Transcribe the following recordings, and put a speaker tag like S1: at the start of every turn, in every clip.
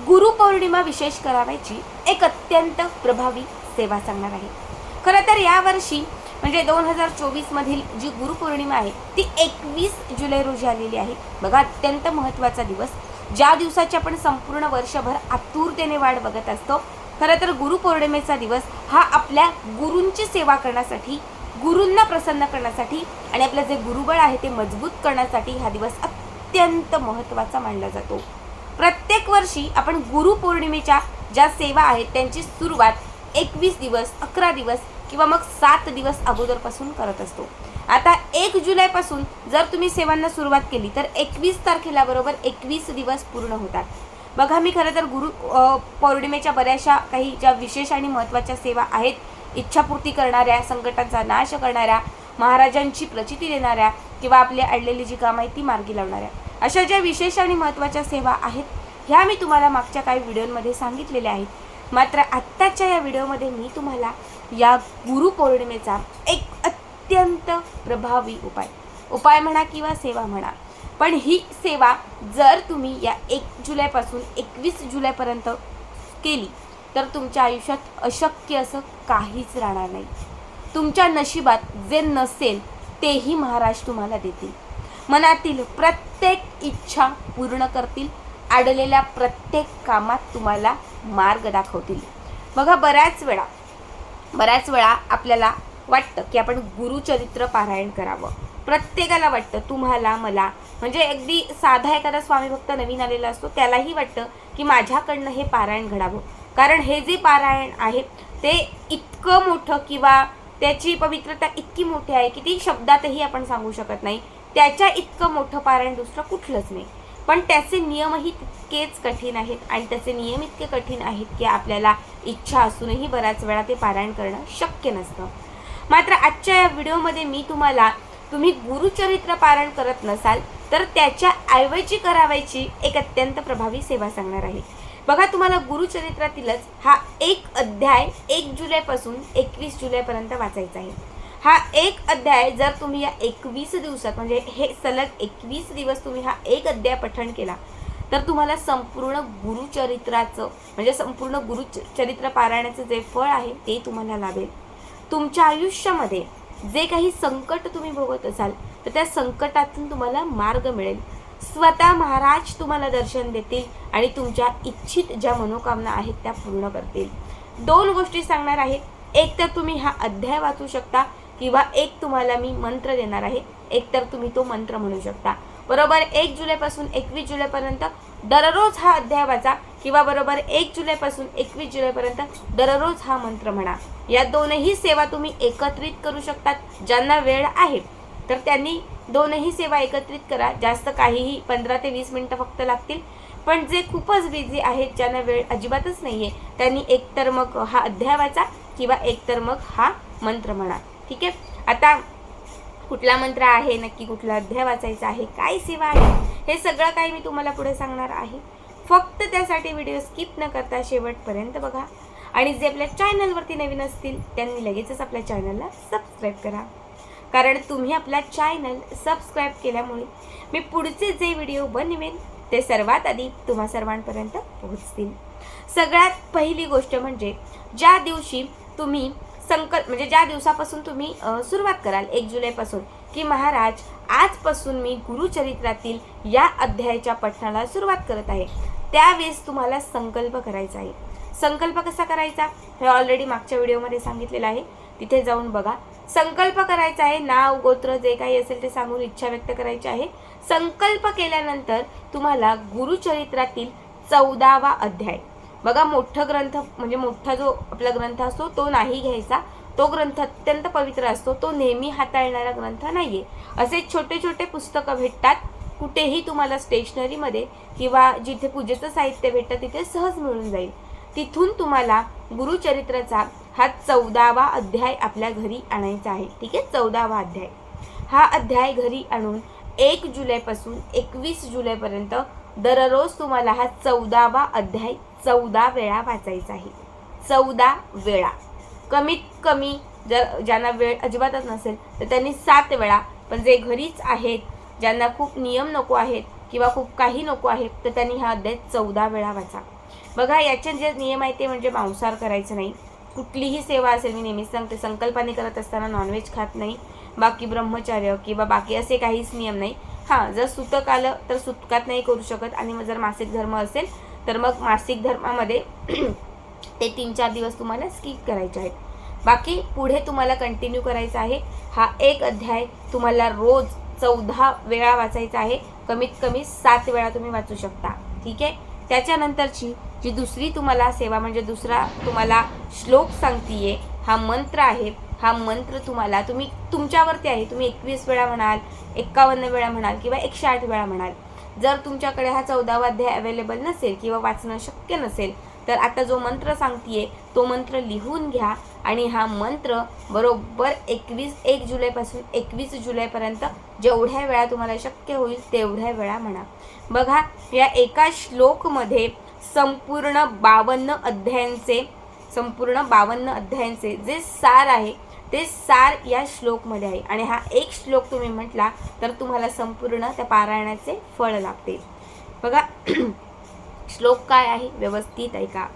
S1: गुरुपौर्णिमा विशेष करावायची एक अत्यंत प्रभावी सेवा सांगणार आहे. खरं तर यावर्षी म्हणजे दोन हजार चोवीसमधील जी गुरुपौर्णिमा आहे ती एकवीस जुलै रोजी आलेली आहे. बघा अत्यंत महत्त्वाचा दिवस. ज्या दिवसाची आपण संपूर्ण वर्षभर आतुरतेने वाट बघत असतो खरं तर गुरुपौर्णिमेचा दिवस हा आपल्या गुरूंची सेवा करण्यासाठी गुरूंना प्रसन्न करण्यासाठी आणि आपलं जे गुरुबळ आहे ते मजबूत करण्यासाठी हा दिवस अत्यंत महत्त्वाचा मानला जातो. प्रत्येक वर्षी आपण गुरुपौर्णिमेच्या ज्या सेवा आहेत त्यांची सुरुवात एकवीस दिवस अकरा दिवस किंवा मग सात दिवस अगोदरपासून करत असतो. आता एक जुलैपासून जर तुम्ही सेवांना सुरुवात केली तर एकवीस तारखेला बरोबर एकवीस दिवस पूर्ण होतात. बघा मी खरं तर गुरु पौर्णिमेच्या बऱ्याचशा काही ज्या विशेष आणि महत्त्वाच्या सेवा आहेत इच्छापूर्ती करणाऱ्या संकटांचा नाश करणाऱ्या महाराजांची प्रचिती देणाऱ्या किंवा आपली अडलेली जी कामं आहेत ती मार्गी लावणाऱ्या. अशा ज्या विशेष आणि महत्त्वाच्या सेवा आहेत ह्या मी तुम्हाला मागच्या काही व्हिडिओमध्ये सांगितलेल्या आहेत. मात्र आत्ताच्या या व्हिडिओमध्ये मी तुम्हाला या गुरुपौर्णिमेचा एक अत्यंत प्रभावी उपाय उपाय म्हणा किंवा सेवा म्हणा. पण ही सेवा जर तुम्ही या एक जुलैपासून एकवीस जुलैपर्यंत केली तर तुमच्या आयुष्यात अशक्य असं काहीच राहणार नाही. तुमच्या नशिबात जे नसेल तेही महाराज तुम्हाला देतील. मनातील प्रत्येक प्रत्येक इच्छा पूर्ण करतील अडलेल्या प्रत्येक कामात तुम्हाला मार्ग दाखवतील. बघा बऱ्याच वेळा बऱ्याच वेळा आपल्याला वाटतं की आपण गुरुचरित्र पारायण करावं. प्रत्येकाला वाटतं तुम्हाला मला. म्हणजे अगदी साधा एखादा स्वामी भक्त नवीन आलेला असतो त्यालाही वाटतं की माझ्याकडनं हे पारायण घडावं. कारण हे जे पारायण आहे ते इतकं मोठं किंवा त्याची पवित्रता इतकी मोठी आहे की ती शब्दातही आपण सांगू शकत नाही. त्याच्या इतकं मोठं पारायण दुसरं कुठलंच नाही. पण त्याचे नियमही तितकेच कठीण आहेत आणि त्याचे नियम इतके कठीण आहेत की आपल्याला इच्छा असूनही बऱ्याच वेळा ते पारायण करणं शक्य नसतं. मात्र आजच्या या व्हिडिओमध्ये मी तुम्हाला तुम्ही गुरुचरित्र पारायण करत नसाल तर त्याच्या ऐवजी करावायची एक अत्यंत प्रभावी सेवा सांगणार आहे. बघा तुम्हाला गुरुचरित्रातीलच हा एक अध्याय एक जुलैपासून एकवीस जुलैपर्यंत वाचायचा आहे. हा एक अध्याय जर तुम्ही या एकवीस दिवसात म्हणजे हे सलग एकवीस दिवस तुम्ही हा एक अध्याय पठण केला तर तुम्हाला संपूर्ण गुरुचरित्राचं म्हणजे संपूर्ण गुरुचरित्र पारायणाचं जे फळ आहे ते तुम्हाला लाभेल. तुमच्या आयुष्यामध्ये जे काही संकट तुम्ही भोगत असाल तर त्या संकटातून तुम्हाला मार्ग मिळेल. स्वतः महाराज तुम्हाला दर्शन देतील आणि तुमच्या इच्छित ज्या मनोकामना आहेत त्या पूर्ण करतील. दोन गोष्टी सांगणार आहेत एक तर तुम्ही हा अध्याय वाचू शकता किंवा एक तुम्हाला मी मंत्र देणार आहे. एक तर तुम्ही तो मंत्र म्हणू शकता. बरोबर एक जुलैपासून एकवीस जुलैपर्यंत दररोज हा अध्याय वाचा किंवा बरोबर एक जुलैपासून एकवीस जुलैपर्यंत दररोज हा मंत्र म्हणा. या दोनही सेवा तुम्ही एकत्रित करू शकतात ज्यांना वेळ आहे. तर त्यांनी दोनही सेवा एकत्रित करा. जास्त काहीही पंधरा ते वीस मिनटं फक्त लागतील. पण जे खूपच बिझी आहेत ज्यांना वेळ अजिबातच नाही आहे त्यांनी एकतर मग हा अध्याय वाचा किंवा एकतर मग हा मंत्र म्हणा. ठीक आहे? आता कुठला मंत्र आहे नक्की कुठला अध्याय वाचायचा आहे काय सेवा आहे हे सगळं काही मी तुम्हाला पुढे सांगणार आहे. फक्त त्यासाठी व्हिडिओ स्किप न करता शेवटपर्यंत बघा. आणि जे आपल्या चॅनलवरती नवीन असतील त्यांनी लगेचच आपल्या चॅनलला सबस्क्राईब करा. कारण तुम्ही आपला चॅनल सबस्क्राईब केल्यामुळे मी पुढचे जे व्हिडिओ बनवेन ते सर्वात आधी तुम्हा सर्वांपर्यंत पोहोचतील. सगळ्यात पहिली गोष्ट म्हणजे ज्या दिवशी तुम्ही संकल्प म्हणजे ज्या दिवसापासून तुम्ही सुरुवात कराल एक जुलैपासून की महाराज आजपासून मी गुरुचरित्रातील या अध्यायाच्या पठणाला सुरुवात करत आहे. त्यावेळेस तुम्हाला संकल्प करायचा आहे. संकल्प कसा करायचा? हे ऑलरेडी मागच्या व्हिडिओमध्ये सांगितलेलं आहे. तिथे जाऊन बघा. संकल्प करायचा आहे नाव गोत्र जे काही असेल ते सांगून इच्छा व्यक्त करायची आहे. संकल्प केल्यानंतर तुम्हाला गुरुचरित्रातील चौदावा अध्याय. बघा मोठं ग्रंथ म्हणजे मोठा जो आपला ग्रंथ असतो तो नाही घ्यायचा. तो ग्रंथ अत्यंत पवित्र असतो. तो नेहमी हाताळणारा ग्रंथ नाहीये. असे छोटे छोटे पुस्तकं भेटतात. कुठेही तुम्हाला स्टेशनरीमध्ये किंवा जिथे पूजेचं साहित्य भेटतं तिथे सहज मिळून जाईल. तिथून तुम्हाला गुरुचरित्राचा हा चौदावा अध्याय आपल्या घरी आणायचा आहे. ठीक आहे? चौदावा अध्याय. हा अध्याय घरी आणून एक जुलैपासून एकवीस जुलैपर्यंत दररोज तुम्हाला हा चौदावा अध्याय चौदा वेळा वाचायचा आहे. चौदा वेळा. कमीत कमी जर ज्यांना वेळ अजिबातच नसेल तर त्यांनी सात वेळा. पण जे घरीच आहेत ज्यांना खूप नियम नको आहेत किंवा खूप काही नको आहेत तर त्यांनी हा अध्याय चौदा वेळा वाचा. बघा याचे जे नियम आहे ते म्हणजे मांसाहार करायचं नाही. कुठलीही सेवा असेल मी नेहमीच सांगते संकल्पाने करत असताना नॉनव्हेज खात नाही. बाकी ब्रह्मचर्य किंवा बाकी असे काहीच नियम नाही. हां जर सुतक आलं तर सुतकात नाही करू शकत आणि मग जर मासिक धर्म असेल तर मग मासिक धर्मामध्ये ते तीन चार दिवस तुम्हाला स्किप करायचे आहेत. बाकी पुढे तुम्हाला कंटिन्यू करायचा आहे. हा एक अध्याय तुम्हाला रोज चौदा वेळा वाचायचा आहे. कमीत कमी सात वेळा तुम्ही वाचू शकता. ठीक आहे? त्याच्यानंतरची जी दुसरी तुम्हाला सेवा म्हणजे दुसरा तुम्हाला श्लोक सांगतीये हा मंत्र आहे. हा मंत्र तुम्हाला तुम्ही तुमच्यावरती आहे. तुम्ही एकवीस वेळा म्हणाल एक्कावन्न वेळा म्हणाल किंवा एकशे आठ वेळा म्हणाल. जर तुमच्याकडे हा चौदावा अध्याय अवेलेबल नसेल किंवा वाचणं शक्य नसेल तर आता जो मंत्र सांगतीये तो मंत्र लिहून घ्या. आणि हा मंत्र बरोबर एकवीस एक जुलैपासून एकवीस जुलैपर्यंत जेवढ्या वेळा तुम्हाला शक्य होईल तेवढ्या वेळा म्हणा. बघा या एका श्लोकमध्ये संपूर्ण बावन्न अध्यायांचे संपूर्ण बावन्न अध्यायांचे जे सार आहे ते सार या श्लोकमध्ये आहे. आणि हा एक श्लोक तुम्ही म्हटला तर तुम्हाला संपूर्ण त्या पारायणाचे फळ लागते बघा श्लोक काय आहे? व्यवस्थित ऐका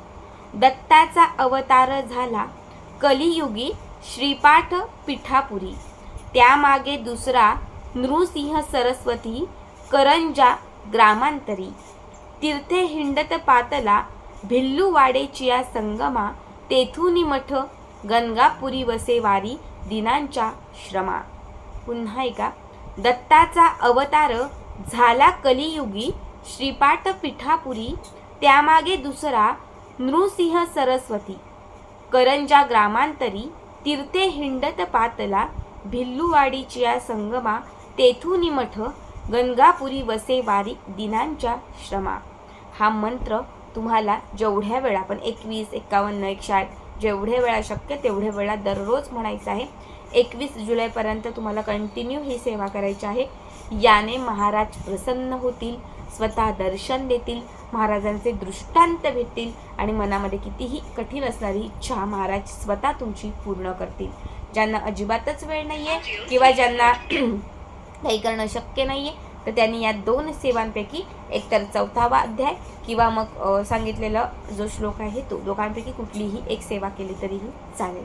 S1: दत्ताचा अवतार झाला कलियुगी श्रीपाठ पिठापुरी. त्यामागे दुसरा नृसिंह सरस्वती करंजा ग्रामांतरी. तीर्थे हिंडत पातला भिल्लूवाडेचिया संगमा तेथूनी मठ गंगापुरी वसेवारी दिनांच्या श्रमा. पुन्हा ऐका. दत्ताचा अवतार झाला कलियुगी श्रीपाठ पिठापुरी त्यामागे दुसरा नृसिंह सरस्वती. करंजा ग्रामांतरी तीर्थे हिंडत पातला भिल्लूवाडीच्या संगमा तेथून मठ गंगापुरी वसे दिनांच्या श्रमा. हा मंत्र तुम्हाला जेवढ्या वेळा पण एकवीस एक्कावन्न एकशे आठ जेवढ्या वेळा शक्य तेवढ्या वेळा दररोज म्हणायचं आहे. एकवीस जुलैपर्यंत तुम्हाला कंटिन्यू ही सेवा करायची आहे. याने महाराज प्रसन्न होतील स्वतः दर्शन देतील महाराजांचे दृष्टांत भेटतील आणि मनामध्ये कितीही कठीण असणारी इच्छा महाराज स्वतः तुमची पूर्ण करतील. ज्यांना अजिबातच वेळ नाही आहे किंवा ज्यांना काही करणं शक्य नाही आहे तर त्यांनी या दोन सेवांपैकी एकतर चौथावा अध्याय किंवा मग सांगितलेला जो श्लोक आहे तो. दोघांपैकी कुठलीही एक सेवा केली तरीही चालेल.